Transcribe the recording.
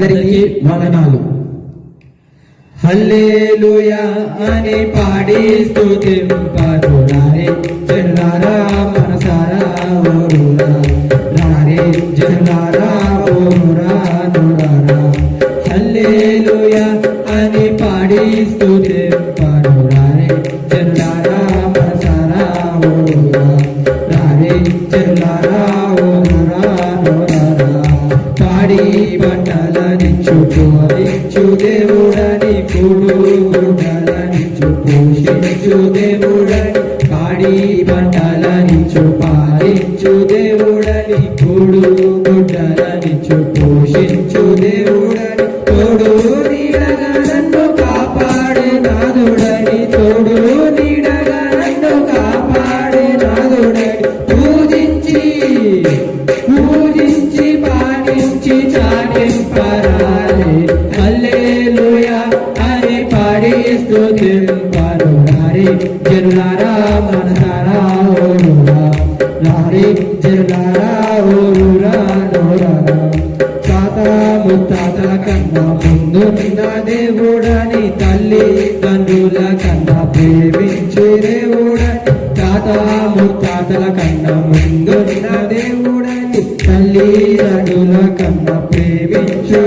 అందరికీ వందనాలు. హల్లేలుయా అని పాడి స్తుతింపదురారే జనులారా మనసారా ఓరురా. జనులారా ఓరురా నురారా. హల్లేలుయా అని పాడి బట్టలనిచ్చు పోదించు దేవుడని కూడు గుడ్డలనిచ్చు పోషించు దేవుడని పాడి బట్టలనిచ్చు పాలించు దేవుడని కూడు గుడ్డలనిచ్చు స్తుతింపరు రారే జనులారా మనసారా ఓరురా. రారే జనులారా ఓరురా నోరారా. తాత ముత్తాతల కన్నా ముందున్న దేవుడని తల్లి తండ్రుల కన్నా ప్రేమించే దేవుడని తాత ముత్తాతల కన్నా దేవుడని తల్లి తండ్రుల కన్నా ప్రేమించు